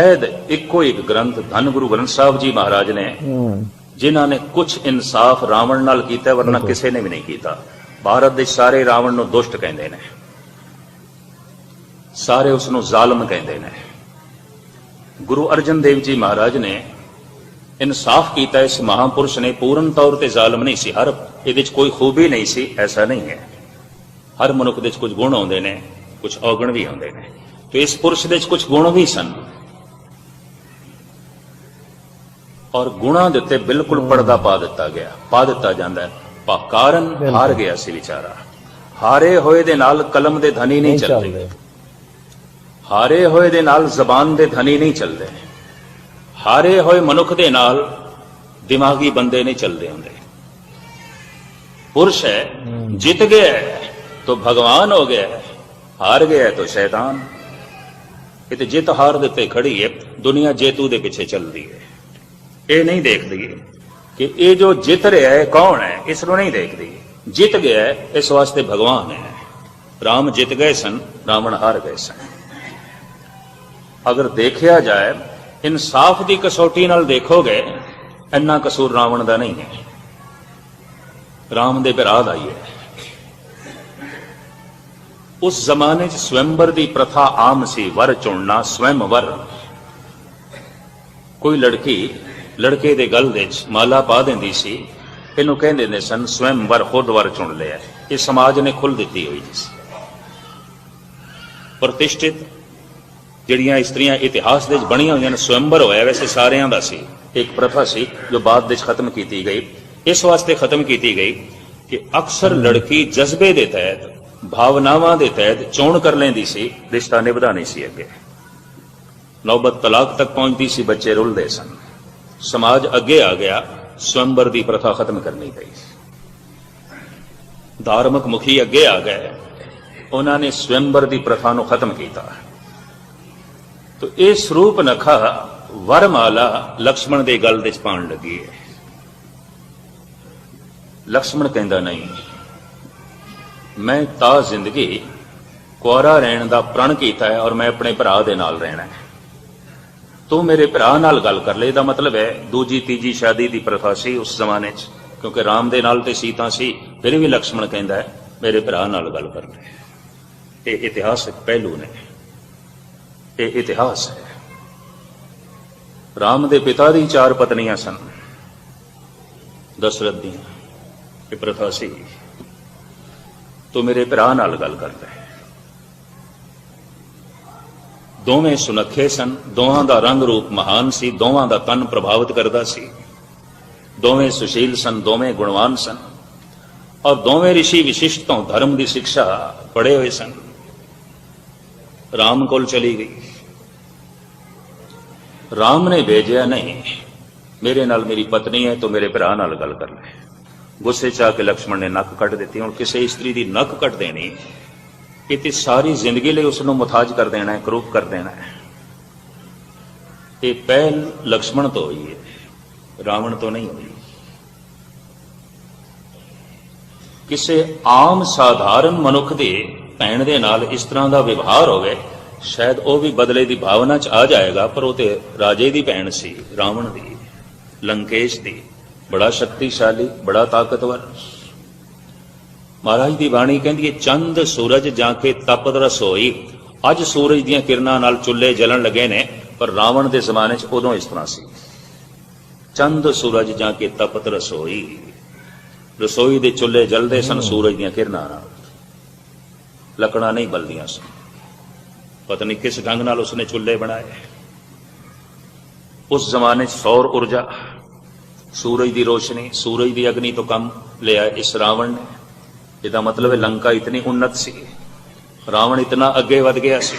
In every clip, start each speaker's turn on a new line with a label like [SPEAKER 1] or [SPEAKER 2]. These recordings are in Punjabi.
[SPEAKER 1] ਸ਼ਾਇਦ ਇੱਕੋ ਇੱਕ ਗ੍ਰੰਥ ਧੰਨ ਗੁਰੂ ਗ੍ਰੰਥ ਸਾਹਿਬ ਜੀ ਮਹਾਰਾਜ ਨੇ ਜਿਨ੍ਹਾਂ ਨੇ ਕੁਝ ਇਨਸਾਫ ਰਾਵਣ ਨਾਲ ਕੀਤਾ ਵਰਨਾ ਕਿਸੇ ਨੇ ਵੀ ਨਹੀਂ ਕੀਤਾ। ਭਾਰਤ ਦੇ ਸਾਰੇ ਰਾਵਣ ਨੂੰ ਦੁਸ਼ਟ ਕਹਿੰਦੇ ਨੇ। ਸਾਰੇ ਉਸ ਨੂੰ ਜ਼ਾਲਮ ਕਹਿੰਦੇ ਨੇ। ਗੁਰੂ ਅਰਜਨ ਦੇਵ ਜੀ ਮਹਾਰਾਜ ਨੇ ਇਨਸਾਫ ਕੀਤਾ ਇਸ ਮਹਾਪੁਰਸ਼ ਨੇ ਪੂਰਨ ਤੌਰ ਤੇ ਜ਼ਾਲਮ ਨਹੀਂ ਸੀ। ਹਰ ਇਹਦੇ 'ਚ ਕੋਈ ਖੂਬੀ ਨਹੀਂ ਸੀ ਐਸਾ ਨਹੀਂ ਹੈ। ਹਰ ਮਨੁੱਖ ਦੇ 'ਚ ਕੁਝ ਗੁਣ ਆਉਂਦੇ ਨੇ ਕੁਝ ਔਗਣ ਵੀ ਆਉਂਦੇ ਨੇ। ਤੇ ਇਸ ਪੁਰਸ਼ ਦੇ 'ਚ ਕੁਝ ਗੁਣ ਵੀ ਸਨ। ਔਰ ਗੁਣਾ ਦੇ ਉੱਤੇ ਬਿਲਕੁਲ ਪਰਦਾ ਪਾ ਦਿੱਤਾ ਗਿਆ। ਪਾ ਦਿੱਤਾ ਜਾਂਦਾ ਹੈ। ਪਾ ਕਾਰਨ ਹਾਰ ਗਿਆ ਸੀ ਵਿਚਾਰਾ। ਹਾਰੇ ਹੋਏ ਦੇ ਨਾਲ ਕਲਮ ਦੇ ਧਨੀ ਨਹੀਂ ਚੱਲਦੇ। ਹਾਰੇ ਹੋਏ ਦੇ ਨਾਲ ਜ਼ਬਾਨ ਦੇ ਧਨੀ ਨਹੀਂ ਚੱਲਦੇ। ਹਾਰੇ ਹੋਏ ਮਨੁੱਖ ਦੇ ਨਾਲ ਦਿਮਾਗੀ ਬੰਦੇ ਨਹੀਂ ਚੱਲਦੇ ਹੁੰਦੇ। ਪੁਰਸ਼ ਹੈ ਜਿੱਤ ਗਿਆ ਤਾਂ ਭਗਵਾਨ ਹੋ ਗਿਆ ਹਾਰ ਗਿਆ ਤਾਂ ਸ਼ੈਤਾਨ। ਇਹ ਤੇ ਜਿੱਤ ਹਾਰ ਦੇ ਤੇ ਖੜੀ ਹੈ। ਦੁਨੀਆ ਜੇਤੂ ਦੇ ਪਿੱਛੇ ਚੱਲਦੀ ਹੈ। ਇਹ ਨਹੀਂ ਦੇਖਦੀ। ਕਿ ਇਹ ਜੋ ਜਿੱਤ ਰਿਹਾ ਹੈ, ਕੌਣ ਹੈ, ਇਸ ਨੂੰ ਨਹੀਂ ਦੇਖਦੀ। ਜਿੱਤ ਗਿਆ ਹੈ, ਇਸ ਵਾਸਤੇ ਭਗਵਾਨ ਹੈ। ਰਾਮ ਜਿੱਤ ਗਏ ਸਨ, ਰਾਵਣ ਹਾਰ ਗਏ ਸਨ। ਅਗਰ ਦੇਖਿਆ ਜਾਏ, ਇਨਸਾਫ ਦੀ ਕਸੌਟੀ ਨਾਲ ਦੇਖੋਗੇ, ਇੰਨਾ ਕਸੂਰ ਰਾਵਣ ਦਾ ਨਹੀਂ ਹੈ। ਰਾਮ ਦੇ ਭਰਾ ਦਾ ਹੀ। ਹੈ ਉਸ ਜ਼ਮਾਨੇ 'ਚ ਸਵੰਬਰ ਦੀ ਪ੍ਰਥਾ ਆਮ ਸੀ, ਵਰ ਚੁਣਨਾ ਸਵੰਵਰ ਕੋਈ ਲੜਕੀ ਲੜਕੇ ਦੇ ਗਲ ਦੇ 'ਚ ਮਾਲਾ ਪਾ ਦਿੰਦੀ ਸੀ। ਇਹਨੂੰ ਕਹਿੰਦੇ ਨੇ, ਸਨ ਸਵੰਵਰ ਖੁਦ ਵਰ ਚੁਣ ਲਿਆ ਇਹ ਸਮਾਜ ਨੇ ਖੁੱਲ ਦਿੱਤੀ ਹੋਈ ਸੀ। ਪ੍ਰਤਿਸ਼ਠਿਤ ਜਿਹੜੀਆਂ ਇਸਤਰੀਆਂ ਇਤਿਹਾਸ ਦੇ ਵਿੱਚ ਬਣੀਆਂ ਹੋਈਆਂ ਨੇ, ਸਵੰਬਰ ਹੋਇਆ ਵੈਸੇ ਸਾਰਿਆਂ ਦਾ ਸੀ। ਇੱਕ ਪ੍ਰਥਾ ਸੀ ਜੋ ਬਾਅਦ ਵਿੱਚ ਖਤਮ ਕੀਤੀ ਗਈ। ਇਸ ਵਾਸਤੇ ਖਤਮ ਕੀਤੀ ਗਈ ਕਿ ਅਕਸਰ ਲੜਕੀ ਜਜ਼ਬੇ ਦੇ ਤਹਿਤ, ਭਾਵਨਾਵਾਂ ਦੇ ਤਹਿਤ ਚੋਣ ਕਰ ਲੈਂਦੀ ਸੀ। ਰਿਸ਼ਤਾ ਨਿਭਦਾ ਸੀ ਅੱਗੇ। ਨੌਬਤ ਤਲਾਕ ਤੱਕ ਪਹੁੰਚਦੀ ਸੀ, ਬੱਚੇ ਰੁਲਦੇ ਸਨ। ਸਮਾਜ ਅੱਗੇ ਆ ਗਿਆ, ਸਵੰਬਰ ਦੀ ਪ੍ਰਥਾ ਖਤਮ ਕਰਨੀ ਪਈ। ਧਾਰਮਿਕ ਮੁਖੀ ਅੱਗੇ ਆ ਗਏ। ਉਹਨਾਂ ਨੇ ਸਵੰਬਰ ਦੀ ਪ੍ਰਥਾ ਨੂੰ ਖਤਮ ਕੀਤਾ। ਤੋ ਇਹ ਸਰੂਪ ਨਖਾ ਵਰਮਾਲਾ ਲਕਸ਼ਮਣ ਦੇ ਗਲ ਦੇ ਚ ਪਾਉਣ ਲੱਗੀ ਹੈ ਲਕਸ਼ਮਣ ਕਹਿੰਦਾ, ਨਹੀਂ, ਮੈਂ ਤਾਂ ਜ਼ਿੰਦਗੀ ਕੁਆਰਾ ਰਹਿਣ ਦਾ ਪ੍ਰਣ ਕੀਤਾ ਹੈ ਔਰ ਮੈਂ ਆਪਣੇ ਭਰਾ ਦੇ ਨਾਲ ਰਹਿਣਾ ਹੈ। ਤੂੰ ਮੇਰੇ ਭਰਾ ਨਾਲ ਗੱਲ ਕਰ ਲੈ, ਇਹਦਾ ਮਤਲਬ ਹੈ ਦੂਜੀ, ਤੀਜੀ ਸ਼ਾਦੀ ਦੀ ਪ੍ਰਥਾ ਸੀ ਉਸ ਜ਼ਮਾਨੇ 'ਚ, ਕਿਉਂਕਿ ਰਾਮ ਦੇ ਨਾਲ ਤੇ ਸੀਤਾ ਸੀ, ਫਿਰ ਵੀ ਲਕਸ਼ਮਣ ਕਹਿੰਦਾ ਹੈ, ਮੇਰੇ ਭਰਾ ਨਾਲ ਗੱਲ ਕਰ ਲੈ। ਇਹ ਇਤਿਹਾਸਕ ਪਹਿਲੂ ਨੇ। ਇਹ ਇਤਿਹਾਸ ਹੈ। ਰਾਮ ਦੇ ਪਿਤਾ ਦੀ ਚਾਰ ਪਤਨੀਆਂ ਸਨ। ਦਸ਼ਰਥ ਦੀਆਂ। ਇਹ ਪ੍ਰਥਾ ਸੀ। ਤੂੰ ਮੇਰੇ ਭਰਾ ਨਾਲ ਗੱਲ ਕਰਦਾ ਲੈ। ਦੋਵੇਂ ਸੁਨੱਖੇ ਸਨ ਦੋਹਾਂ ਦਾ ਰੰਗ ਰੂਪ ਮਹਾਨ ਸੀ ਦੋਹਾਂ ਦਾ ਤਨ ਪ੍ਰਭਾਵਿਤ ਕਰਦਾ ਸੀ। ਦੋਵੇਂ ਸੁਸ਼ੀਲ ਸਨ, ਦੋਵੇਂ ਗੁਣਵਾਨ ਸਨ। ਔਰ ਦੋਵੇਂ ઋષਿ ਵਿਸ਼ਿਸ਼ਟ ਤੋਂ ਧਰਮ ਦੀ ਸਿੱਖਿਆ ਪੜ੍ਹੇ ਹੋਏ ਸਨ। ਰਾਮ ਕੋਲ ਚਲੀ ਗਈ। ਰਾਮ ਨੇ ਭੇਜਿਆ, ਨਹੀਂ, ਮੇਰੇ ਨਾਲ ਮੇਰੀ ਪਤਨੀ ਹੈ, ਤੂੰ ਮੇਰੇ ਭਰਾ ਨਾਲ ਗੱਲ ਕਰ ਲੈ। ਗੁੱਸੇ ਚ ਆ ਕੇ ਲਕਸ਼ਮਣ ਨੇ ਨੱਕ ਕੱਟ ਦਿੱਤੀ। ਹੁਣ ਕਿਸੇ ਇਸਤਰੀ ਦੀ ਨੱਕ ਕੱਟ ਦੇਣੀ ਇਹ ਤੇ ਸਾਰੀ ਜ਼ਿੰਦਗੀ ਲਈ ਉਸ ਨੂੰ ਮੁਤਾਜ ਕਰ ਦੇਣਾ ਹੈ ਕਰੂਪ ਕਰ ਦੇਣਾ ਹੈ। ਇਹ ਪਹਿਲ ਲਕਸ਼ਮਣ ਤੋਂ ਹੋਈ ਹੈ, ਰਾਵਣ ਤੋਂ ਨਹੀਂ ਹੋਈ। ਕਿਸੇ ਆਮ ਸਾਧਾਰਨ ਮਨੁੱਖ ਦੇ ਭੈਣ ਦੇ ਨਾਲ ਇਸ ਤਰ੍ਹਾਂ ਦਾ ਵਿਵਹਾਰ ਹੋਵੇ, ਸ਼ਾਇਦ ਉਹ ਵੀ ਬਦਲੇ ਦੀ ਭਾਵਨਾ ਚ ਆ ਜਾਏਗਾ, ਪਰ ਉਹ ਤੇ ਰਾਜੇ ਦੀ ਭੈਣ ਸੀ, ਰਾਵਣ ਦੀ, ਲੰਕੇਸ਼ ਦੀ। ਬੜਾ ਸ਼ਕਤੀਸ਼ਾਲੀ, ਬੜਾ ਤਾਕਤਵਰ। ਮਹਾਰਾਜ ਦੀ ਬਾਣੀ ਕਹਿੰਦੀ ਹੈ ਚੰਦ ਸੂਰਜ ਜਾਂ ਕੇ ਤਪਤ ਰਸੋਈ। ਅੱਜ ਸੂਰਜ ਦੀਆਂ ਕਿਰਨਾਂ ਨਾਲ ਚੁੱਲ੍ਹੇ ਜਲਣ ਲੱਗੇ ਨੇ ਪਰ ਰਾਵਣ ਦੇ ਜ਼ਮਾਨੇ 'ਚ ਉਦੋਂ ਇਸ ਤਰ੍ਹਾਂ ਸੀ। ਚੰਦ ਸੂਰਜ ਜਾਂ ਕੇ ਤਪਤ ਰਸੋਈ। ਰਸੋਈ ਦੇ ਚੁੱਲ੍ਹੇ ਜਲਦੇ ਸਨ ਸੂਰਜ ਦੀਆਂ ਕਿਰਨਾਂ ਨਾਲ। ਲੱਕੜਾਂ ਨਹੀਂ ਬਲਦੀਆਂ ਸਨ। ਪਤਾ ਨਹੀਂ ਕਿਸ ਢੰਗ ਨਾਲ ਉਸਨੇ ਚੁੱਲ੍ਹੇ ਬਣਾਏ। ਉਸ ਜ਼ਮਾਨੇ 'ਚ ਸੌਰ ਊਰਜਾ ਸੂਰਜ ਦੀ ਰੋਸ਼ਨੀ ਸੂਰਜ ਦੀ ਅਗਨੀ ਤੋਂ ਕੰਮ ਲਿਆ ਇਸ ਰਾਵਣ ਨੇ। ਇਹਦਾ ਮਤਲਬ ਹੈ ਲੰਕਾ ਇਤਨੀ ਉન્નਤ ਸੀ, ਰਾਵਣ ਇਤਨਾ ਅੱਗੇ ਵਧ ਗਿਆ ਸੀ,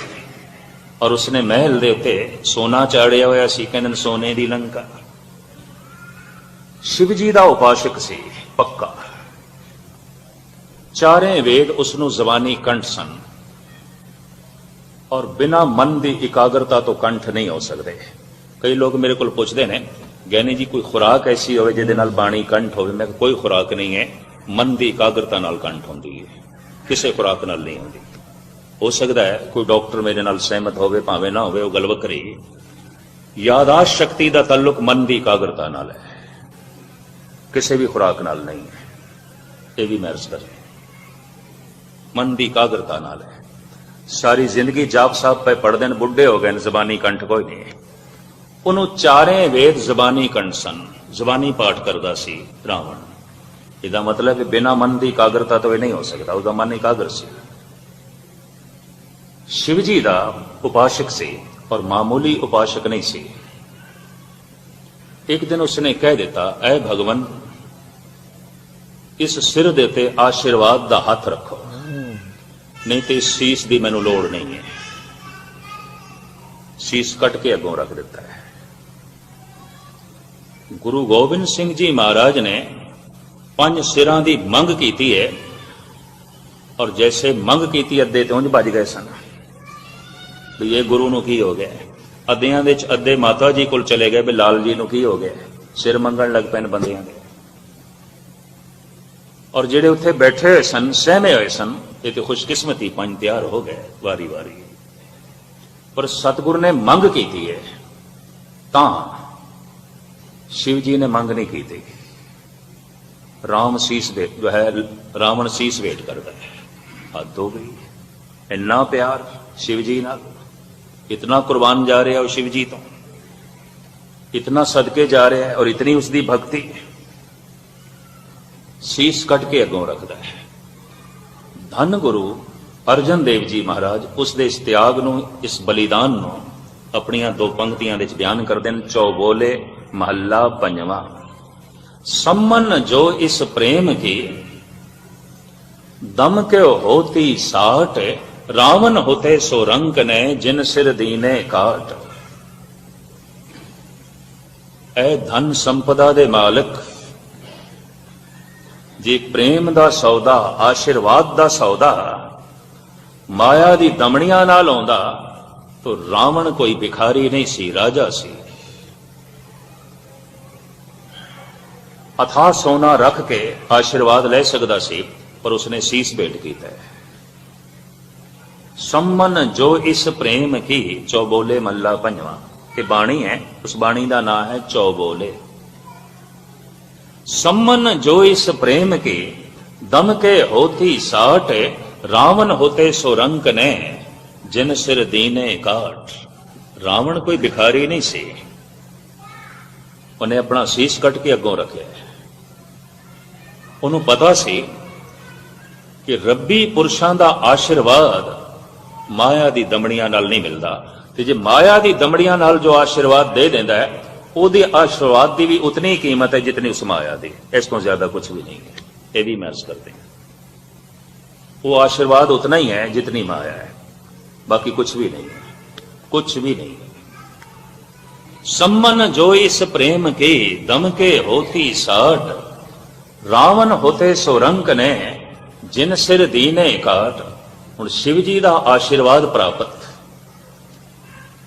[SPEAKER 1] ਔਰ ਉਸਨੇ ਮਹਿਲ ਦੇ ਉੱਤੇ ਸੋਨਾ ਚਾੜਿਆ ਹੋਇਆ ਸੀ, ਕਹਿੰਦੇ ਨੇ ਸੋਨੇ ਦੀ ਲੰਕਾ। ਸ਼ਿਵ ਜੀ ਦਾ ਉਪਾਸ਼ਕ ਸੀ, ਪੱਕਾ। ਚਾਰੇ ਵੇਦ ਉਸ ਨੂੰ ਜ਼ਬਾਨੀ ਕੰਠ ਸਨ, ਔਰ ਬਿਨਾ ਮਨ ਦੀ ਇਕਾਗਰਤਾ ਤੋਂ ਕੰਠ ਨਹੀਂ ਹੋ ਸਕਦੇ। ਕਈ ਲੋਕ ਮੇਰੇ ਕੋਲ ਪੁੱਛਦੇ ਨੇ ਗਿਆਨੀ ਜੀ ਕੋਈ ਖੁਰਾਕ ਐਸੀ ਹੋਵੇ ਜਿਹਦੇ ਨਾਲ ਬਾਣੀ ਕੰਠ ਹੋਵੇ? ਮੈਂ ਕਿਹਾ, ਕੋਈ ਖੁਰਾਕ ਨਹੀਂ ਹੈ। ਮਨ ਦੀ ਇਕਾਗਰਤਾ ਨਾਲ ਕੰਠ ਹੁੰਦੀ ਹੈ। ਕਿਸੇ ਖੁਰਾਕ ਨਾਲ ਨਹੀਂ ਹੁੰਦੀ। ਹੋ ਸਕਦਾ ਹੈ ਕੋਈ ਡਾਕਟਰ ਮੇਰੇ ਨਾਲ ਸਹਿਮਤ ਹੋਵੇ, ਭਾਵੇਂ ਨਾ ਹੋਵੇ, ਉਹ ਗੱਲ ਵੱਖਰੀ ਯਾਦਾਸ਼ਤ ਸ਼ਕਤੀ ਦਾ ਤਾਲੁਕ ਮਨ ਦੀ ਇਕਾਗਰਤਾ ਨਾਲ ਹੈ। ਕਿਸੇ ਵੀ ਖੁਰਾਕ ਨਾਲ ਨਹੀਂ ਹੈ। ਇਹ ਵੀ ਮੈਂ ਅਰਜ਼ ਕਰ ਮਨ ਦੀ ਇਕਾਗਰਤਾ ਨਾਲ ਹੈ। ਸਾਰੀ ਜ਼ਿੰਦਗੀ ਜਾਪ ਸਾਹਿਬ ਪੈ ਪੜਦੇ ਨੇ, ਬੁੱਢੇ ਹੋ ਗਏ ਨੇ, ਜ਼ਬਾਨੀ ਕੰਠ ਕੋਈ ਨਹੀਂ ਉਹਨੂੰ ਚਾਰੇ ਵੇਦ ਜ਼ਬਾਨੀ ਕੰਠ ਸਨ। ਜ਼ਬਾਨੀ ਪਾਠ ਕਰਦਾ ਸੀ ਰਾਵਣ। ਇਹਦਾ ਮਤਲਬ ਹੈ ਬਿਨਾ ਮਨ ਦੀ ਇਕਾਗਰਤਾ ਤੋਂ ਇਹ ਨਹੀਂ ਹੋ ਸਕਦਾ, ਉਹਦਾ ਮਨ ਇਕਾਗਰ ਸੀ। ਸ਼ਿਵ ਜੀ ਦਾ ਉਪਾਸ਼ਕ ਸੀ ਔਰ ਮਾਮੂਲੀ ਉਪਾਸ਼ਕ ਨਹੀਂ ਸੀ। ਇੱਕ ਦਿਨ ਉਸਨੇ ਕਹਿ ਦਿੱਤਾ, ਐ ਭਗਵਨ, ਇਸ ਸਿਰ ਦੇ ਤੇ ਆਸ਼ੀਰਵਾਦ ਦਾ ਹੱਥ ਰੱਖੋ। ਨਹੀਂ ਤੇ ਇਸ ਸੀਸ ਦੀ ਮੈਨੂੰ ਲੋੜ ਨਹੀਂ ਹੈ। ਸੀਸ ਕੱਟ ਕੇ ਅੱਗੋਂ ਰੱਖ ਦਿੱਤਾ ਹੈ। ਗੁਰੂ ਗੋਬਿੰਦ ਸਿੰਘ ਜੀ ਮਹਾਰਾਜ ਨੇ ਪੰਜ ਸਿਰਾਂ ਦੀ ਮੰਗ ਕੀਤੀ ਹੈ ਔਰ ਜੈਸੇ ਮੰਗ ਕੀਤੀ ਅੱਧੇ ਤੇ ਉਂਝ ਭੱਜ ਗਏ ਸਨ। ਵੀ ਇਹ ਗੁਰੂ ਨੂੰ ਕੀ ਹੋ ਗਿਆ? ਅੱਧਿਆਂ ਦੇ ਚ ਅੱਧੇ ਮਾਤਾ ਜੀ ਕੋਲ ਚਲੇ ਗਏ ਵੀ ਲਾਲ ਜੀ ਨੂੰ ਕੀ ਹੋ ਗਿਆ? ਸਿਰ ਮੰਗਣ ਲੱਗ ਪੈਣ ਬੰਦਿਆਂ ਦੇ। ਔਰ ਜਿਹੜੇ ਉੱਥੇ ਬੈਠੇ ਹੋਏ ਸਨ, ਸਹਿਮੇ ਹੋਏ ਸਨ, ਇਹ ਤੇ ਖੁਸ਼ਕਿਸਮਤੀ ਪੰਜ ਤਿਆਰ ਹੋ ਗਏ ਵਾਰੀ ਵਾਰੀ। ਪਰ ਸਤਿਗੁਰ ਨੇ ਮੰਗ ਕੀਤੀ ਹੈ ਤਾਂ ਸ਼ਿਵ ਜੀ ਨੇ ਮੰਗ ਨਹੀਂ ਕੀਤੀ। ਰਾਮ ਸੀਸ ਵੇ ਜੋ ਹੈ, ਰਾਵਣ ਸੀਸ ਵੇਟ ਕਰਦਾ ਹੈ। ਹੱਦ ਹੋ ਗਈ। ਇੰਨਾ ਪਿਆਰ ਸ਼ਿਵ ਜੀ ਨਾਲ। ਇਤਨਾ ਕੁਰਬਾਨ ਜਾ ਰਿਹਾ ਉਹ ਸ਼ਿਵ ਜੀ ਤੋਂ। ਇਤਨਾ ਸਦਕੇ ਜਾ ਰਿਹਾ ਹੈ ਔਰ ਇਤਨੀ ਉਸ ਦੀ ਭਗਤੀ। ਸੀਸ ਕੱਟ ਕੇ ਅੱਗੋਂ ਰੱਖਦਾ ਹੈ। ਧੰਨ ਗੁਰੂ ਅਰਜਨ ਦੇਵ ਜੀ ਮਹਾਰਾਜ, ਉਸ ਦੇ ਇਸ ਤਿਆਗ ਨੂੰ, ਇਸ ਬਲੀਦਾਨ ਨੂੰ, ਆਪਣੀਆਂ ਦੋ ਪੰਕਤੀਆਂ ਵਿੱਚ ਬਿਆਨ ਕਰਦੇ ਨੇ ਚੌਬੋਲੇ ਮਹੱਲਾ ਪੰਜਵਾਂ। सम्मन जो इस प्रेम की दम के होती साठ रावण होते सो रंक ने जिन सिर दीने काट ਐ ਧਨ ਸੰਪਦਾ ਦੇ ਮਾਲਕ ਜੇ ਪ੍ਰੇਮ ਦਾ ਸੌਦਾ ਆਸ਼ੀਰਵਾਦ ਦਾ ਸੌਦਾ ਮਾਇਆ ਦੀ ਦਮੜੀਆਂ ਨਾਲ ਆਉਂਦਾ ਤਾਂ ਰਾਵਣ ਕੋਈ ਭਿਖਾਰੀ ਨਹੀਂ ਸੀ ਰਾਜਾ ਸੀ ਅਥਾ ਸੋਨਾ ਰੱਖ ਕੇ ਆਸ਼ੀਰਵਾਦ ਲੈ ਸਕਦਾ ਸੀ, ਪਰ ਉਸਨੇ ਸੀਸ ਭੇਟ ਕੀਤਾ। ਸੰਮਨ ਜੋ ਇਸ ਪ੍ਰੇਮ ਕੀ, ਚੌਬੋਲੇ ਮੱਲਾ ਪੰਜਵਾ ਇਹ ਬਾਣੀ ਹੈ, ਉਸ ਬਾਣੀ ਦਾ ਨਾਮ ਹੈ ਚੌਬੋਲੇ। ਸੰਮਨ ਜੋ ਇਸ ਪ੍ਰੇਮ ਕੀ, ਦਮ ਕੇ ਹੋਤੀ ਸਾਟ, ਰਾਵਣ ਹੋਤੇ ਸੋਰੰਕ ਨੇ, ਜਿਨ ਸਿਰ ਦੀਨੇ ਕਾਟ ਰਾਵਣ ਕੋਈ ਭਿਖਾਰੀ ਨਹੀਂ ਸੀ। ਉਹਨੇ ਆਪਣਾ ਸੀਸ ਕੱਟ ਕੇ ਅੱਗੋਂ ਰੱਖਿਆ। ਉਹਨੂੰ ਪਤਾ ਸੀ ਕਿ ਰੱਬੀ ਪੁਰਸ਼ਾਂ ਦਾ ਆਸ਼ੀਰਵਾਦ ਮਾਇਆ ਦੀ ਦਮੜੀਆਂ ਨਾਲ ਨਹੀਂ ਮਿਲਦਾ। ਤੇ ਜੇ ਮਾਇਆ ਦੀ ਦਮੜੀਆਂ ਨਾਲ ਜੋ ਆਸ਼ੀਰਵਾਦ ਦੇ ਦਿੰਦਾ ਹੈ, ਉਹਦੇ ਆਸ਼ੀਰਵਾਦ ਦੀ ਵੀ ਉਤਨੀ ਕੀਮਤ ਹੈ ਜਿਤਨੀ ਉਸ ਮਾਇਆ ਦੀ। ਇਸ ਤੋਂ ਜ਼ਿਆਦਾ ਕੁਝ ਵੀ ਨਹੀਂ ਹੈ। ਇਹ ਵੀ ਮੈਂ ਮਹਿਸੂਸ ਕਰਦੇ ਹਾਂ। ਉਹ ਆਸ਼ੀਰਵਾਦ ਉਤਨਾ ਹੀ ਹੈ ਜਿਤਨੀ ਮਾਇਆ ਹੈ। ਬਾਕੀ ਕੁਝ ਵੀ ਨਹੀਂ ਹੈ। ਕੁਝ ਵੀ ਨਹੀਂ ਸੰਮਨ ਜੋ ਇਸ ਪ੍ਰੇਮ ਕੇ, ਦਮ ਕੇ ਹੋਤੀ ਸਾਟ। ਰਾਵਣ ਹੋਤੇ ਸੋਰੰਕ ਨੇ, ਜਿਨ ਸਿਰ ਦੀਨੇ ਇਕਾਟ, ਹੁਣ ਸ਼ਿਵ ਜੀ ਦਾ ਆਸ਼ੀਰਵਾਦ ਪ੍ਰਾਪਤ।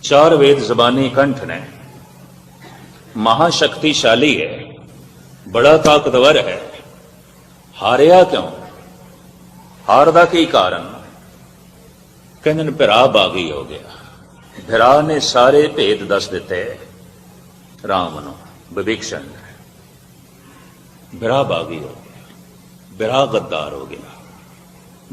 [SPEAKER 1] ਚਾਰ ਵੇਦ ਜ਼ਬਾਨੀ ਕੰਠ ਨੇ। ਮਹਾ ਸ਼ਕਤੀਸ਼ਾਲੀ ਹੈ, ਬੜਾ ਤਾਕਤਵਰ ਹੈ। ਹਾਰਿਆ ਕਿਉਂ? ਹਾਰ ਦਾ ਕੀ ਕਾਰਨ? ਕਹਿੰਦੇ ਨੇ, ਭਰਾ ਬਾਗੀ ਹੋ ਗਿਆ। ਭਰਾ ਨੇ ਸਾਰੇ ਭੇਦ ਦੱਸ ਦਿੱਤੇ। ਰਾਮ ਨੂੰ ਵਿਭੀਸ਼ਣ ਨੇ ਬਿਰਾ ਬਾਗੀ ਹੋ ਗਿਆ ਬਿਰਾ ਗੱਦਾਰ ਹੋ ਗਿਆ।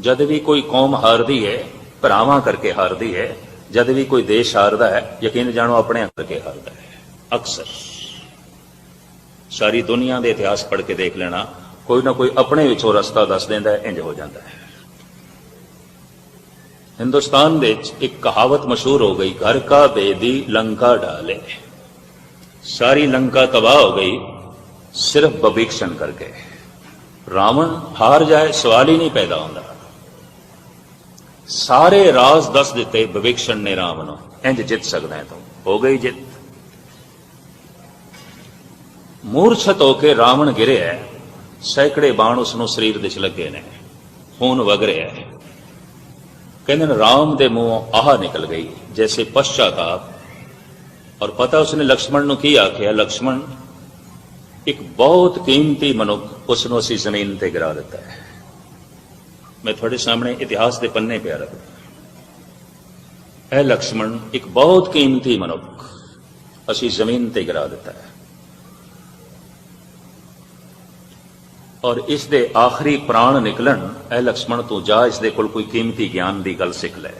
[SPEAKER 1] ਜਦ ਵੀ ਕੋਈ ਕੌਮ ਹਾਰਦੀ ਹੈ, ਭਰਾਵਾਂ ਕਰਕੇ ਹਾਰਦੀ ਹੈ, ਜਦ ਵੀ ਕੋਈ ਦੇਸ਼ ਹਾਰਦਾ ਹੈ, ਯਕੀਨ ਜਾਣੋ ਆਪਣੇ ਕਰਕੇ ਹਾਰਦਾ ਹੈ। ਅਕਸਰ ਸਾਰੀ ਦੁਨੀਆ ਦੇ ਇਤਿਹਾਸ ਪੜ੍ਹ ਕੇ ਦੇਖ ਲੈਣਾ, ਕੋਈ ਨਾ ਕੋਈ ਆਪਣੇ ਵਿੱਚੋਂ ਰਸਤਾ ਦੱਸ ਦਿੰਦਾ ਹੈ, ਇੰਜ ਹੋ ਜਾਂਦਾ ਹੈ। ਹਿੰਦੁਸਤਾਨ ਦੇ ਵਿੱਚ ਇੱਕ ਕਹਾਵਤ ਮਸ਼ਹੂਰ ਹੋ ਗਈ, ਘਰ ਕਾ ਬੇਦੀ ਲੰਕਾ ਡਾਲੇ। ਸਾਰੀ ਲੰਕਾ ਤਬਾਹ ਹੋ ਗਈ ਸਿਰਫ ਬਭੀਕਸ਼ਨ ਕਰਕੇ। ਰਾਵਣ ਹਾਰ ਜਾਏ, ਸਵਾਲ ਹੀ ਨਹੀਂ ਪੈਦਾ ਹੁੰਦਾ। ਸਾਰੇ ਰਾਜ਼ ਦੱਸ ਦਿੱਤੇ ਬਭੀਕਸ਼ਨ ਨੇ ਰਾਮ ਨੂੰ, ਇੰਜ ਜਿੱਤ ਸਕਦਾ ਹੈ ਤੂੰ। ਹੋ ਗਈ ਜਿੱਤ। ਮੂਰਛਤ ਹੋ ਕੇ ਰਾਵਣ ਗਿਰਿਆ ਹੈ। ਸੈਂਕੜੇ ਬਾਣ ਉਸ ਨੂੰ ਸਰੀਰ ਦੇ ਚ ਲੱਗੇ ਨੇ। ਖੂਨ ਵਗ ਰਿਹਾ ਹੈ। ਕਹਿੰਦੇ ਨੇ, ਰਾਮ ਦੇ ਮੂੰਹੋਂ ਆਹ ਨਿਕਲ ਗਈ, ਜੈਸੇ ਪਛਤਾਤਾਪ ਔਰ ਪਤਾ ਉਸਨੇ ਲਕਸ਼ਮਣ ਨੂੰ ਕੀ ਆਖਿਆ? ਲਕਸ਼ਮਣ ਇੱਕ ਬਹੁਤ ਕੀਮਤੀ ਮਨੁੱਖ ਉਸ ਨੂੰ ਅਸੀਂ ਜ਼ਮੀਨ ਤੇ ਗਿਰਾ ਦਿੱਤਾ ਹੈ। ਮੈਂ ਤੁਹਾਡੇ ਸਾਹਮਣੇ ਇਤਿਹਾਸ ਦੇ ਪੰਨੇ ਪਿਆ ਰੱਖਦਾ ਇਹ ਲਕਸ਼ਮਣ, ਇੱਕ ਬਹੁਤ ਕੀਮਤੀ ਮਨੁੱਖ ਅਸੀਂ ਜ਼ਮੀਨ ਤੇ ਗਿਰਾ ਦਿੱਤਾ ਹੈ। ਔਰ ਇਸ ਦੇ ਆਖਰੀ ਪ੍ਰਾਣ ਨਿਕਲਣ ਇਹ ਲਕਸ਼ਮਣ ਤੋਂ ਜਾ, ਇਸ ਦੇ ਕੋਲ ਕੋਈ ਕੀਮਤੀ ਗਿਆਨ ਦੀ ਗੱਲ ਸਿੱਖ ਲੈ।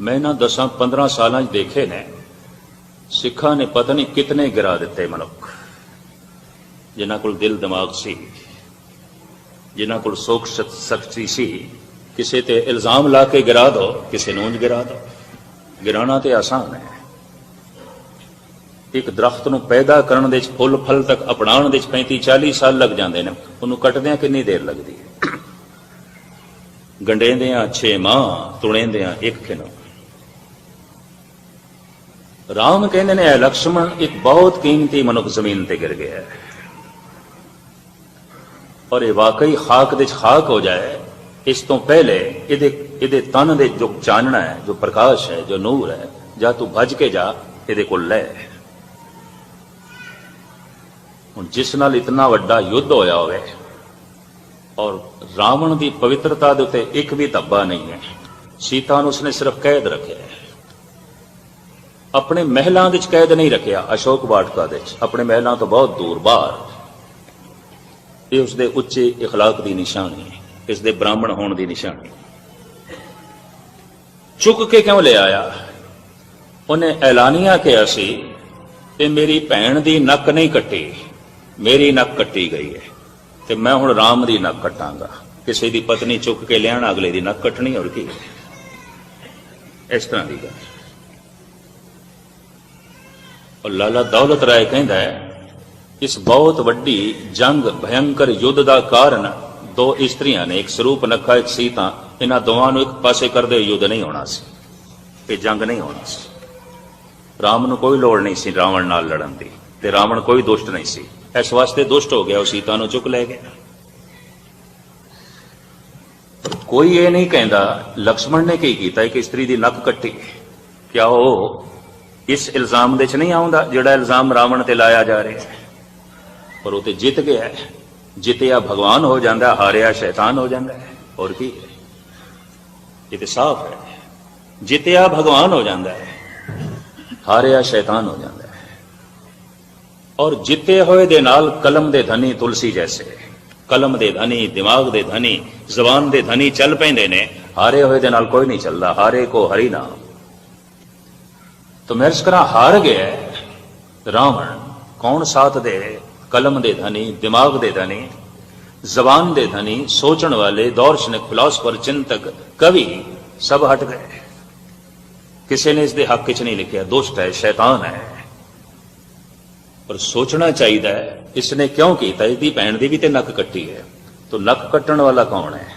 [SPEAKER 1] ਮੈਂ ਨਾ 10 15 ਸਾਲਾਂ 'ਚ ਦੇਖੇ ਨੇ ਸਿੱਖਾਂ ਨੇ ਪਤਾ ਨਹੀਂ ਕਿਤਨੇ ਗਿਰਾ ਦਿੱਤੇ ਮਨੁੱਖ। ਜਿਨ੍ਹਾਂ ਕੋਲ ਦਿਲ ਦਿਮਾਗ ਸੀ, ਜਿਨ੍ਹਾਂ ਕੋਲ ਸੋਖ ਸ਼ਕਤੀ ਸੀ, ਕਿਸੇ ਤੇ ਇਲਜ਼ਾਮ ਲਾ ਕੇ ਗਿਰਾ ਦੋ, ਕਿਸੇ ਨੂੰ ਗਿਰਾ ਦੋ। ਗਿਰਾਣਾ ਤੇ ਆਸਾਨ ਹੈ। ਇੱਕ ਦਰਖਤ ਨੂੰ ਪੈਦਾ ਕਰਨ ਦੇ ਵਿੱਚ ਫੁੱਲ ਫਲ ਤੱਕ ਅਪਣਾਉਣ ਦੇ ਵਿੱਚ 35 40 ਸਾਲ ਲੱਗ ਜਾਂਦੇ ਨੇ। ਉਹਨੂੰ ਕੱਟਦਿਆਂ ਕਿੰਨੀ ਦੇਰ ਲੱਗਦੀ ਹੈ? ਗੰਡੇਂਦਿਆਂ 6 ਮਾਹ, ਤੁਣੇਂਦਿਆਂ ਇੱਕ ਖਿਨੋ ਰਾਮ ਕਹਿੰਦੇ ਨੇ ਇਹ ਲਕਸ਼ਮਣ, ਇੱਕ ਬਹੁਤ ਕੀਮਤੀ ਮਨੁੱਖ ਜ਼ਮੀਨ ਤੇ ਗਿਰ ਗਿਆ ਹੈ। ਔਰ ਇਹ ਵਾਕਈ ਖਾਕ ਦੇ ਖਾਕ ਹੋ ਜਾਏ, ਇਸ ਤੋਂ ਪਹਿਲੇ ਇਹਦੇ ਇਹਦੇ ਤਨ ਦੇ ਜੋ ਚਾਨਣਾ ਹੈ, ਜੋ ਪ੍ਰਕਾਸ਼ ਹੈ, ਜੋ ਨੂਰ ਹੈ, ਜਾਂ ਤੂੰ ਭੱਜ ਕੇ ਜਾ, ਇਹਦੇ ਕੋਲ ਲੈ। ਹੁਣ ਜਿਸ ਨਾਲ ਇਤਨਾ ਵੱਡਾ ਯੁੱਧ ਹੋਇਆ ਹੋਵੇ, ਔਰ ਰਾਵਣ ਦੀ ਪਵਿੱਤਰਤਾ ਦੇ ਉੱਤੇ ਇੱਕ ਵੀ ਧੱਬਾ ਨਹੀਂ ਹੈ, ਸੀਤਾ ਨੂੰ ਉਸਨੇ ਸਿਰਫ ਕੈਦ ਰੱਖਿਆ ਹੈ। ਆਪਣੇ ਮਹਿਲਾਂ ਦੇ ਵਿੱਚ ਕੈਦ ਨਹੀਂ ਰੱਖਿਆ ਅਸ਼ੋਕ ਵਾਟਕਾ ਦੇ ਵਿੱਚ ਆਪਣੇ ਮਹਿਲਾਂ ਤੋਂ ਬਹੁਤ ਦੂਰ ਬਾਹਰ ਇਹ ਉਸਦੇ ਉੱਚੇ اخلاق ਦੀ ਨਿਸ਼ਾਨੀ ਹੈ ਇਸ ਦੇ ਬ੍ਰਾਹਮਣ ਹੋਣ ਦੀ ਨਿਸ਼ਾਨੀ ਚੁੱਕ ਕੇ ਕਿਉਂ ਲੈ ਆਇਆ ਉਹਨੇ ਐਲਾਨੀਆਂ ਕਿਹਾ ਸੀ ਕਿ ਮੇਰੀ ਭੈਣ ਦੀ ਨੱਕ ਨਹੀਂ ਕੱਟੀ ਮੇਰੀ ਨੱਕ ਕੱਟੀ ਗਈ ਹੈ ਤੇ ਮੈਂ ਹੁਣ ਰਾਮ ਦੀ ਨੱਕ ਕੱਟਾਂਗਾ ਕਿਸੇ ਦੀ ਪਤਨੀ ਚੁੱਕ ਕੇ ਲਿਆਣਾ ਅਗਲੇ ਦੀ ਨੱਕ ਕੱਟਣੀ ਹੋਰ ਕੀ ਇਸ ਤਰ੍ਹਾਂ ਦੀ ਗੱਲ ਔਰ ਲਾਲਾ ਦੌਲਤ ਰਾਏ ਕਹਿੰਦਾ ਹੈ, ਇਸ ਬਹੁਤ ਵੱਡੀ ਜੰਗ ਭਯੰਕਰ ਯੁੱਧ ਦਾ ਕਾਰਨ ਦੋ ਇਸਤਰੀਆਂ ਨੇ ਇੱਕ ਸਰੂਪ ਨਖਾ, ਇੱਕ ਸੀਤਾ, ਇਹਨਾਂ ਦੋਵਾਂ ਨੂੰ ਇੱਕ ਪਾਸੇ ਕਰਦੇ ਯੁੱਧ ਨਹੀਂ ਹੋਣਾ ਸੀ ਇਹ ਜੰਗ ਨਹੀਂ ਹੋਣਾ ਸੀ। ਰਾਮ ਨੂੰ ਕੋਈ ਲੋੜ ਨਹੀਂ ਸੀ ਰਾਵਣ ਨਾਲ ਲੜਨ ਦੀ ਤੇ ਰਾਵਣ ਕੋਈ ਦੁਸ਼ਟ ਨਹੀਂ ਸੀ। ਇਸ ਵਾਸਤੇ ਦੁਸ਼ਟ ਹੋ ਗਿਆ, ਉਹ ਸੀਤਾ ਨੂੰ ਚੁੱਕ ਲੈ ਗਿਆ। ਕੋਈ ਇਹ ਨਹੀਂ ਕਹਿੰਦਾ, ਲਕਸ਼ਮਣ ਨੇ ਕੀ ਕੀਤਾ? ਕਿ ਇਸਤਰੀ ਦੀ ਨੱਕ ਕੱਟੀ। ਕਿਆ ਉਹ ਇਸ ਇਲਜ਼ਾਮ ਦੇ ਚ ਨਹੀਂ ਆਉਂਦਾ ਜਿਹੜਾ ਇਲਜ਼ਾਮ ਰਾਵਣ ਤੇ ਲਾਇਆ ਜਾ ਰਿਹਾ ਹੈ। ਪਰ ਉਹ ਤੇ ਜਿੱਤ ਗਿਆ ਜਿੱਤਿਆ ਭਗਵਾਨ ਹੋ ਜਾਂਦਾ, ਹਾਰਿਆ ਸ਼ੈਤਾਨ ਹੋ ਜਾਂਦਾ ਹੈ। ਹੋਰ ਕੀ ਹੈ? ਇਹ ਤੇ ਸਾਫ਼ ਹੈ। ਜਿੱਤਿਆ ਭਗਵਾਨ ਹੋ ਜਾਂਦਾ ਹੈ। ਹਾਰਿਆ ਸ਼ੈਤਾਨ ਹੋ ਜਾਂਦਾ ਹੈ। ਔਰ ਜਿੱਤੇ ਹੋਏ ਦੇ ਨਾਲ ਕਲਮ ਦੇ ਧਨੀ ਤੁਲਸੀ ਜੈਸੇ। ਕਲਮ ਦੇ ਧਨੀ, ਦਿਮਾਗ ਦੇ ਧਨੀ, ਜ਼ਬਾਨ ਦੇ ਧਨੀ ਚੱਲ ਪੈਂਦੇ ਨੇ। ਹਾਰੇ ਹੋਏ ਦੇ ਨਾਲ ਕੋਈ ਨਹੀਂ ਚੱਲਦਾ। ਹਾਰੇ ਕੋ ਹਰੀ ਨਾਮ। तो मैं अर्ज करा हार गया रावण कौन साथ दे कलम दे धनी दिमाग दे धनी जबान दे धनी सोचण वाले दौर्शनिक फिलोसफर चिंतक कवि सब हट गए ਕਿਸੇ ਨੇ ਇਸ ਦੇ ਹੱਕ ਵਿੱਚ ਨਹੀਂ ਲਿਖਿਆ ਦੁਸ਼ਟ ਹੈ ਸ਼ੈਤਾਨ ਹੈ ਪਰ ਸੋਚਣਾ ਚਾਹੀਦਾ ਹੈ ਇਸ ਨੇ ਕਿਉਂ ਕੀਤਾ ਇਹਦੀ ਭੈਣ ਦੀ ਵੀ ਤੇ ਨੱਕ ਕੱਟੀ ਹੈ ਤਾਂ ਨੱਕ ਕੱਟਣ ਵਾਲਾ ਕੌਣ ਹੈ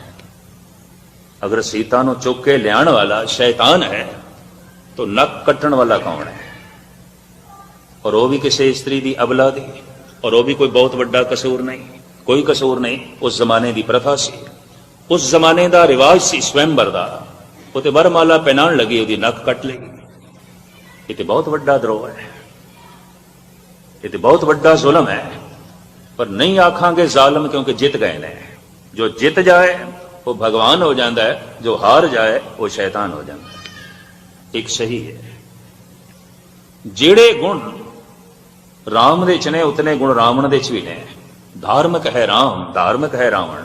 [SPEAKER 1] ਅਗਰ ਸੀਤਾ ਨੂੰ ਚੁੱਕ ਕੇ ਲਿਆਉਣ ਵਾਲਾ ਸ਼ੈਤਾਨ ਹੈ तो नक कटण वाला कौन है और वो भी किसी स्त्री दी अबला दी और वो भी कोई बहुत बड़ा कसूर नहीं कोई कसूर नहीं उस जमाने की प्रथा सी उस जमाने का रिवाज सी स्वयंवर का वो तो वरमाला पहनाण लगी ਉਹਦੀ ਨੱਕ ਕੱਟ ਲੇਗੀ ਇਹ ਤੇ ਬਹੁਤ ਵੱਡਾ ਦਰੋਹ ਹੈ ਇਹ ਤੇ ਬਹੁਤ ਵੱਡਾ ਜ਼ੁਲਮ ਹੈ ਪਰ ਨਹੀਂ ਆਖਾਂਗੇ ਜ਼ਾਲਮ ਕਿਉਂਕਿ ਜਿੱਤ ਗਏ ਨੇ ਜੋ ਜਿੱਤ ਜਾਏ ਉਹ ਭਗਵਾਨ ਹੋ ਜਾਂਦਾ ਹੈ ਜੋ ਹਾਰ ਜਾਏ ਉਹ ਸ਼ੈਤਾਨ ਹੋ ਜਾਂਦਾ ਹੈ ਇੱਕ ਸਹੀ ਹੈ। ਜਿਹੜੇ ਗੁਣ ਰਾਮ ਦੇ ਚ ਨੇ, ਉਤਨੇ ਗੁਣ ਰਾਵਣ ਦੇ ਚ ਵੀ ਨੇ। ਧਾਰਮਿਕ ਹੈ ਰਾਮ, ਧਾਰਮਿਕ ਹੈ ਰਾਵਣ।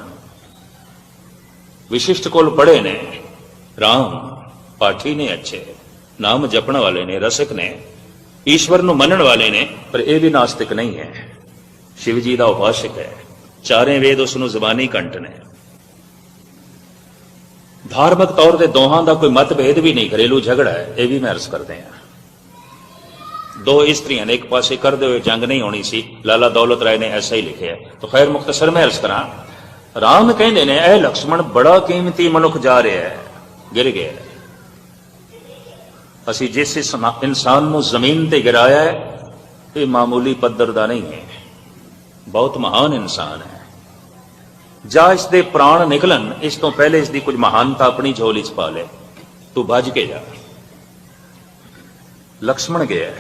[SPEAKER 1] ਵਿਸ਼ਿਸ਼ਟ ਕੋਲ ਪੜੇ ਨੇ। ਰਾਮ ਪਾਠੀ ਨੇ ਅੱਛੇ, ਨਾਮ ਜਪਣ ਵਾਲੇ ਨੇ, ਰਸਿਕ ਨੇ। ਈਸ਼ਵਰ ਨੂੰ ਮੰਨਣ ਵਾਲੇ ਨੇ, ਪਰ ਇਹ ਵੀ ਨਾਸਤਿਕ ਨਹੀਂ ਹੈ। ਸ਼ਿਵ ਜੀ ਦਾ ਉਪਾਸ਼ਕ ਹੈ। ਚਾਰੇ ਵੇਦ ਉਸ ਨੂੰ ਜ਼ਬਾਨੀ ਕੰਠ ਨੇ। ਧਾਰਮਿਕ ਤੌਰ ਤੇ ਦੋਹਾਂ ਦਾ ਕੋਈ ਮਤਭੇਦ ਵੀ ਨਹੀਂ, ਘਰੇਲੂ ਝਗੜਾ ਹੈ, ਇਹ ਵੀ ਮੈਂ ਅਰਜ਼ ਕਰਦੇ ਹਾਂ। ਦੋ ਇਸਤਰੀਆਂ ਨੇ ਇੱਕ ਪਾਸੇ ਕਰਦੇ ਹੋਏ ਜੰਗ ਨਹੀਂ ਹੋਣੀ ਸੀ, ਲਾਲਾ ਦੌਲਤ ਰਾਏ ਨੇ ਐਸਾ ਹੀ ਲਿਖਿਆ ਤਾਂ ਖੈਰ ਮੁਖਤਸਰ ਮੈਂ ਅਰਜ਼ ਕਰਾਂ, ਰਾਮ ਕਹਿੰਦੇ ਨੇ, ਇਹ ਲਕਸ਼ਮਣ ਬੜਾ ਕੀਮਤੀ ਮਨੁੱਖ ਜਾ ਰਿਹਾ ਹੈ, ਗਿਰ ਗਿਆ ਅਸੀਂ ਜਿਸ ਇਨਸਾਨ ਨੂੰ ਜ਼ਮੀਨ ਤੇ ਗਿਰਾਇਆ ਹੈ, ਇਹ ਮਾਮੂਲੀ ਪੱਧਰ ਦਾ ਨਹੀਂ ਹੈ। ਬਹੁਤ ਮਹਾਨ ਇਨਸਾਨ ਹੈ। ਜਾਂ ਇਸ ਦੇ ਪ੍ਰਾਣ ਨਿਕਲਣ, ਇਸ ਤੋਂ ਪਹਿਲੇ ਇਸ ਦੀ ਕੁਝ ਮਹਾਨਤਾ ਆਪਣੀ ਝੋਲੀ ਚ ਪਾ ਲੈ। ਤੂੰ ਭੱਜ ਕੇ ਜਾ। ਲਕਸ਼ਮਣ ਗਿਆ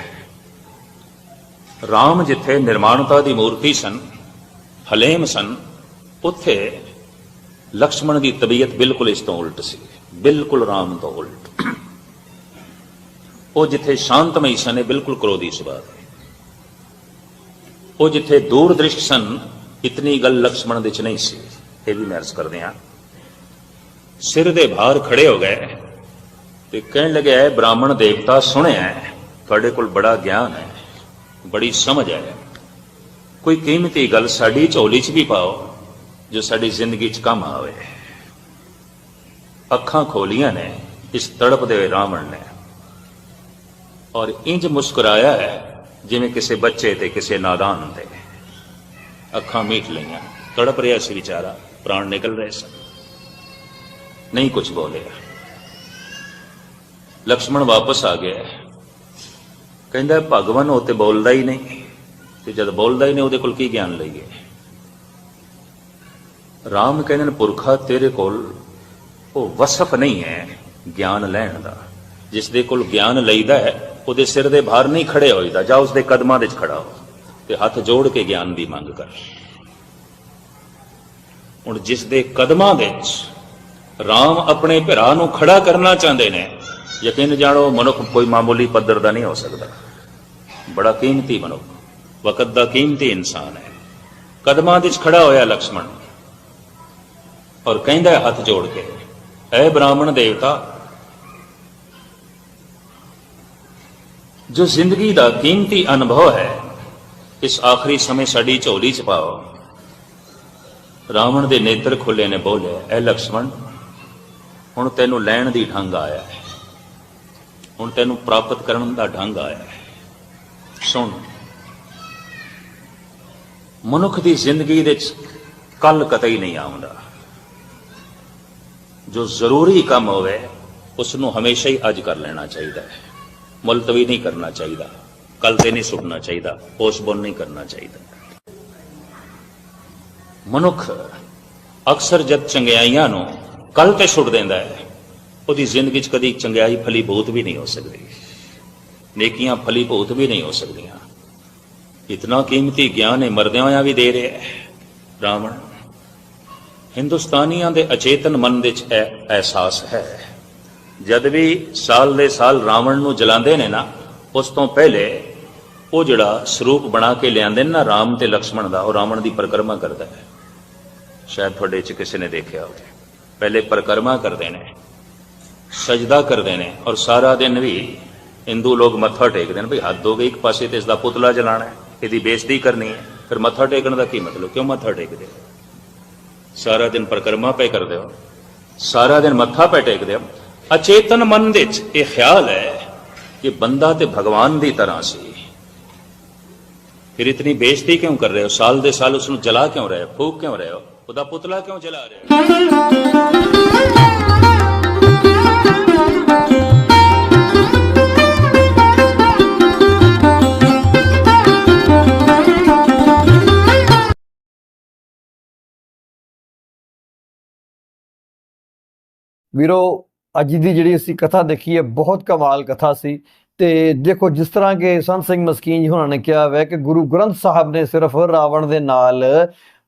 [SPEAKER 1] ਰਾਮ ਜਿੱਥੇ ਨਿਰਮਾਣਤਾ ਦੀ ਮੂਰਤੀ ਸਨ, ਹਲੇਮ ਸਨ, ਉੱਥੇ ਲਕਸ਼ਮਣ ਦੀ ਤਬੀਅਤ ਬਿਲਕੁਲ ਇਸ ਤੋਂ ਉਲਟ ਸੀ। ਬਿਲਕੁਲ ਰਾਮ ਤੋਂ ਉਲਟ। ਉਹ ਜਿੱਥੇ ਸ਼ਾਂਤਮਈ ਸਨ, ਇਹ ਬਿਲਕੁਲ ਕ੍ਰੋਧੀ ਸੁਭਾਅ ਉਹ ਜਿੱਥੇ ਦੂਰਦ੍ਰਿਸ਼ਟ ਸਨ, ਇਤਨੀ ਗੱਲ ਲਕਸ਼ਮਣ ਦੇ ਚ ਨਹੀਂ ਸੀ। ਇਹ ਵੀ ਮੈਂ ਅਰਜ਼ ਕਰਦੇ ਹਾਂ। ਸਿਰ ਦੇ ਭਾਰ ਖੜੇ ਹੋ ਗਏ ਤੇ ਕਹਿਣ ਲੱਗਿਆ "ਐ ਬ੍ਰਾਹਮਣ ਦੇਵਤਾ ਸੁਣਿਆ ਹੈ, ਤੁਹਾਡੇ ਕੋਲ ਬੜਾ ਗਿਆਨ ਹੈ ਬੜੀ ਸਮਝ ਹੈ। ਕੋਈ ਕੀਮਤੀ ਗੱਲ ਸਾਡੀ ਝੋਲੀ 'ਚ ਵੀ ਪਾਓ ਜੋ ਸਾਡੀ ਜ਼ਿੰਦਗੀ 'ਚ ਕੰਮ ਆਵੇ। ਅੱਖਾਂ ਖੋਲੀਆਂ ਨੇ ਇਸ ਤੜਪਦੇ ਹੋਏ ਰਾਵਣ ਨੇ। ਔਰ ਇੰਜ ਮੁਸਕਰਾਇਆ ਹੈ ਜਿਵੇਂ ਕਿਸੇ ਬੱਚੇ ਤੇ ਕਿਸੇ ਨਾਦਾਨ ਤੇ। ਅੱਖਾਂ ਮੀਟ ਲਈਆਂ ਤੜਪ ਰਿਹਾ ਸੀ ਵਿਚਾਰਾ। ਪ੍ਰਾਣ ਨਿਕਲ ਰਹੇ ਸਨ ਨਹੀਂ ਕੁਝ ਬੋਲਿਆ ਲਕਸ਼ਮਣ ਵਾਪਸ ਆ ਗਿਆ ਕਹਿੰਦਾ ਭਗਵਾਨ ਉਹ ਤੇ ਬੋਲਦਾ ਹੀ ਨਹੀਂ ਤੇ ਜਦ ਬੋਲਦਾ ਹੀ ਨਹੀਂ ਉਹਦੇ ਕੋਲ ਕੀ ਗਿਆਨ ਲਈਏ ਰਾਮ ਕਹਿੰਦੇ ਨੇ ਪੁਰਖਾ ਤੇਰੇ ਕੋਲ ਉਹ ਵਸਫ ਨਹੀਂ ਹੈ ਗਿਆਨ ਲੈਣ ਦਾ ਜਿਸ ਦੇ ਕੋਲ ਗਿਆਨ ਲਈਦਾ ਹੈ ਉਹਦੇ ਸਿਰ ਦੇ ਭਾਰ ਨਹੀਂ ਖੜੇ ਹੋਈਦਾ ਜਾਂ ਉਸਦੇ ਕਦਮਾਂ ਦੇ ਵਿੱਚ ਖੜਾ ਹੋ ਤੇ ਹੱਥ ਜੋੜ ਕੇ ਗਿਆਨ ਦੀ ਮੰਗ ਕਰ ਹੁਣ ਜਿਸ ਦੇ ਕਦਮਾਂ ਵਿੱਚ ਰਾਮ ਆਪਣੇ ਭਰਾ ਨੂੰ ਖੜਾ ਕਰਨਾ ਚਾਹੁੰਦੇ ਨੇ, ਯਕੀਨ ਜਾਣੋ, ਮਨੁੱਖ ਕੋਈ ਮਾਮੂਲੀ ਪੱਧਰ ਦਾ ਨਹੀਂ ਹੋ ਸਕਦਾ। ਬੜਾ ਕੀਮਤੀ ਮਨੁੱਖ, ਵਕਤ ਦਾ ਕੀਮਤੀ ਇਨਸਾਨ ਹੈ। ਕਦਮਾਂ ਵਿੱਚ ਖੜਾ ਹੋਇਆ ਲਕਸ਼ਮਣ ਔਰ ਕਹਿੰਦਾ ਹੱਥ ਜੋੜ ਕੇ, ਐ ਬ੍ਰਾਹਮਣ ਦੇਵਤਾ, ਜੋ ਜ਼ਿੰਦਗੀ ਦਾ ਕੀਮਤੀ ਅਨੁਭਵ ਹੈ, ਇਸ ਆਖਰੀ ਸਮੇਂ ਸਾਡੀ ਝੋਲੀ ਚ ਪਾਓ। ਰਾਵਣ ਦੇ ਨੇਤਰ ਖੁੱਲੇ ਨੇ ਬੋਲਿਆ ਐ ਲਕਸ਼ਮਣ, ਹੁਣ ਤੈਨੂੰ ਲੈਣ ਦੀ ਢੰਗ ਆਇਆ ਹੈ। ਹੁਣ ਤੈਨੂੰ ਪ੍ਰਾਪਤ ਕਰਨ ਦਾ ਢੰਗ ਆਇਆ ਹੈ। ਸੁਣ, ਮਨੁੱਖ ਦੀ ਜ਼ਿੰਦਗੀ ਦੇ ਵਿੱਚ ਕੱਲ ਕਤਈ ਨਹੀਂ ਆਉਂਦਾ। ਜੋ ਜ਼ਰੂਰੀ ਕੰਮ ਹੋਵੇ ਉਸ ਨੂੰ ਹਮੇਸ਼ਾ ਹੀ ਅੱਜ ਕਰ ਲੈਣਾ ਚਾਹੀਦਾ ਹੈ। ਮੁਲਤਵੀ ਨਹੀਂ ਕਰਨਾ ਚਾਹੀਦਾ, ਕੱਲ ਤੇ ਨਹੀਂ ਸੁੱਟਣਾ ਚਾਹੀਦਾ, ਪੋਸਟਪੋਨ ਨਹੀਂ ਕਰਨਾ ਚਾਹੀਦਾ। ਮਨੁੱਖ ਅਕਸਰ ਜਦ ਚੰਗਿਆਈਆਂ ਨੂੰ ਕੱਲ ਤੇ ਸੁੱਟ ਦਿੰਦਾ ਹੈ, ਉਹਦੀ ਜ਼ਿੰਦਗੀ 'ਚ ਕਦੀ ਚੰਗਿਆਈ ਫਲੀਭੂਤ ਵੀ ਨਹੀਂ ਹੋ ਸਕਦੀ। ਨੇਕੀਆਂ ਫਲੀਭੂਤ ਵੀ ਨਹੀਂ ਹੋ ਸਕਦੀਆਂ। ਇਤਨਾ ਕੀਮਤੀ ਗਿਆਨ ਇਹ ਮਰਦਿਆਂ ਹੋਇਆਂ ਵੀ ਦੇ ਰਿਹਾ ਹੈ। ਰਾਵਣ, ਹਿੰਦੁਸਤਾਨੀਆਂ ਦੇ ਅਚੇਤਨ ਮਨ ਵਿੱਚ ਇਹ ਅਹਿਸਾਸ ਹੈ। ਜਦ ਵੀ ਸਾਲ ਦੇ ਸਾਲ ਰਾਵਣ ਨੂੰ ਜਲਾਉਂਦੇ ਨੇ ਨਾ, ਉਸ ਤੋਂ ਪਹਿਲੇ ਉਹ ਜਿਹੜਾ ਸਰੂਪ ਬਣਾ ਕੇ ਲਿਆਂਦੇ ਨੇ ਨਾ ਰਾਮ ਤੇ ਲਕਸ਼ਮਣ ਦਾ, ਉਹ ਰਾਵਣ ਦੀ ਪਰਿਕਰਮਾ ਕਰਦਾ ਹੈ। ਸ਼ਾਇਦ ਤੁਹਾਡੇ ਚ ਕਿਸੇ ਨੇ ਦੇਖਿਆ ਹੋਵੇ। ਪਹਿਲੇ ਪਰਿਕਰਮਾ ਕਰਦੇ ਨੇ, ਸਜਦਾ ਕਰਦੇ ਨੇ ਔਰ ਸਾਰਾ ਦਿਨ ਵੀ ਹਿੰਦੂ ਲੋਕ ਮੱਥਾ ਟੇਕਦੇ ਨੇ, ਭਈ ਹੱਦ ਹੋ ਗਈ, ਇੱਕ ਪਾਸੇ ਤੇ ਇਸ ਦਾ ਪੁਤਲਾ ਜਲਾਣਾ ਹੈ, ਇਹਦੀ ਬੇਇੱਜ਼ਤੀ ਕਰਨੀ ਹੈ, ਫਿਰ ਮੱਥਾ ਟੇਕਣ ਦਾ ਕੀ ਮਤਲਬ, ਕਿਉਂ ਮੱਥਾ ਟੇਕਦੇ ਹੋ? ਸਾਰਾ ਦਿਨ ਪਰਿਕਰਮਾ ਪੈ ਕਰਦੇ ਹੋ, ਸਾਰਾ ਦਿਨ ਮੱਥਾ ਪੈ ਟੇਕਦੇ ਹੋ। ਅਚੇਤਨ ਮਨ ਦੇ ਵਿੱਚ ਇਹ ਖਿਆਲ ਹੈ ਕਿ ਬੰਦਾ ਤੇ ਭਗਵਾਨ ਦੀ ਤਰ੍ਹਾਂ ਸੀ। ਫਿਰ ਇਤਨੀ ਬੇਇੱਜ਼ਤੀ ਕਿਉਂ ਕਰ ਰਹੇ ਹੋ? ਸਾਲ ਦੇ ਸਾਲ ਉਸ ਨੂੰ ਜਲਾ ਕਿਉਂ ਰਹੇ ਹੋ? ਫੂਕ ਕਿਉਂ ਰਹੇ ਹੋ? ਉਹਦਾ ਪੁਤਲਾ ਕਿਉਂ ਜਲਾ ਰਿਹਾ
[SPEAKER 2] ਵੀਰੋ, ਅੱਜ ਦੀ ਜਿਹੜੀ ਅਸੀਂ ਕਥਾ ਦੇਖੀ ਹੈ, ਬਹੁਤ ਕਮਾਲ ਕਥਾ ਸੀ। ਤੇ ਦੇਖੋ, ਜਿਸ ਤਰ੍ਹਾਂ ਕਿ ਸੰਤ ਸਿੰਘ ਮਸਕੀਨ ਜੀ ਉਹਨਾਂ ਨੇ ਕਿਹਾ ਹੋਇਆ ਕਿ ਗੁਰੂ ਗ੍ਰੰਥ ਸਾਹਿਬ ਨੇ ਸਿਰਫ ਰਾਵਣ ਦੇ ਨਾਲ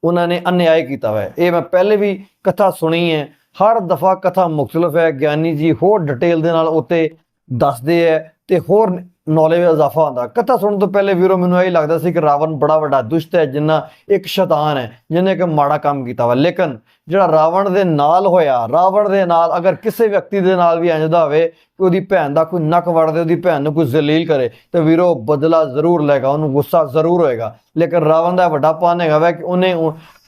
[SPEAKER 2] ਉਹਨਾਂ ਨੇ ਅਨਿਆਏ ਕੀਤਾ ਹੋਇਆ ਇਹ ਮੈਂ ਪਹਿਲੇ ਵੀ ਕਥਾ ਸੁਣੀ ਹੈ। ਹਰ ਦਫਾ ਕਥਾ ਮੁxtਲਫ ਹੈ। ਗਿਆਨੀ ਜੀ ਹੋਰ ਡਿਟੇਲ ਦੇ ਨਾਲ ਉੱਤੇ ਦੱਸਦੇ ਹੈ। ਤੇ ਹੋਰ ਨੌਲੇਜ ਵਿੱਚ ਇਜ਼ਾਫਾ ਹੁੰਦਾ। ਕਥਾ ਸੁਣਨ ਤੋਂ ਪਹਿਲੇ ਵੀਰੋ, ਮੈਨੂੰ ਇਹ ਲੱਗਦਾ ਸੀ ਕਿ ਰਾਵਣ ਬੜਾ ਵੱਡਾ ਦੁਸ਼ਟ ਹੈ, ਜਿੰਨਾ ਇੱਕ ਸ਼ੈਤਾਨ ਹੈ, ਜਿਹਨੇ ਇੱਕ ਮਾੜਾ ਕੰਮ ਕੀਤਾ ਵਾ। ਲੇਕਿਨ ਜਿਹੜਾ ਰਾਵਣ ਦੇ ਨਾਲ ਹੋਇਆ, ਰਾਵਣ ਦੇ ਨਾਲ ਅਗਰ ਕਿਸੇ ਵਿਅਕਤੀ ਦੇ ਨਾਲ ਵੀ ਇੰਝ ਦਾ ਹੋਵੇ ਕਿ ਉਹਦੀ ਭੈਣ ਦਾ ਕੋਈ ਨੱਕ ਵੜ ਦੇ, ਉਹਦੀ ਭੈਣ ਨੂੰ ਕੋਈ ਜ਼ਲੀਲ ਕਰੇ, ਤੇ ਵੀਰੋ ਬਦਲਾ ਜ਼ਰੂਰ ਲਏਗਾ ਉਹਨੂੰ ਗੁੱਸਾ ਜ਼ਰੂਰ ਹੋਏਗਾ। ਲੇਕਿਨ ਰਾਵਣ ਦਾ ਵੱਡਾ ਪਾਨ ਹੈਗਾ ਵਾ ਕਿ ਉਹਨੇ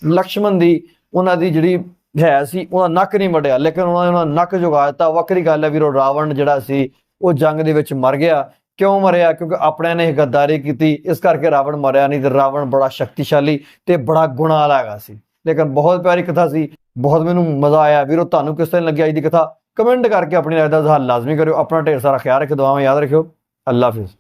[SPEAKER 2] ਲਕਸ਼ਮਣ ਦੀ, ਉਹਨਾਂ ਦੀ ਜਿਹੜੀ ਹੈ ਸੀ, ਉਹਦਾ ਨੱਕ ਨਹੀਂ ਵੜਿਆ ਲੇਕਿਨ ਉਹਨਾਂ ਨੇ ਉਹਨਾਂ ਦਾ ਨੱਕ ਜੁਗਾ ਦਿੱਤਾ। ਵੱਖਰੀ ਗੱਲ ਹੈ ਵੀਰੋ, ਰਾਵਣ ਜਿਹੜਾ ਸੀ ਉਹ ਜੰਗ ਦੇ ਵਿੱਚ ਮਰ ਗਿਆ। ਕਿਉਂ ਮਰਿਆ? ਕਿਉਂਕਿ ਆਪਣਿਆਂ ਨੇ ਇਹ ਗੱਦਾਰੀ ਕੀਤੀ। ਇਸ ਕਰਕੇ ਰਾਵਣ ਮਰਿਆ ਨਹੀਂ ਤੇ ਰਾਵਣ ਬੜਾ ਸ਼ਕਤੀਸ਼ਾਲੀ ਤੇ ਬੜਾ ਗੁਣਾ ਵਾਲਾ ਹੈਗਾ ਸੀ। ਲੇਕਿਨ ਬਹੁਤ ਪਿਆਰੀ ਕਥਾ ਸੀ। ਬਹੁਤ ਮੈਨੂੰ ਮਜ਼ਾ ਆਇਆ। ਵੀਰੋ, ਤੁਹਾਨੂੰ ਕਿਸ ਤਰ੍ਹਾਂ ਲੱਗੀ ਅੱਜ ਦੀ ਕਥਾ? ਕਮੈਂਟ ਕਰਕੇ ਆਪਣੀ ਰਾਏ ਦਾ ਇਜ਼ਹਾਰ ਲਾਜ਼ਮੀ ਕਰਿਓ। ਆਪਣਾ ਢੇਰ ਸਾਰਾ ਖਿਆਲ ਰੱਖਿਓ। ਦੁਆਵਾਂ ਯਾਦ ਰੱਖਿਓ। ਅੱਲਾ ਹਾਫਿਜ਼।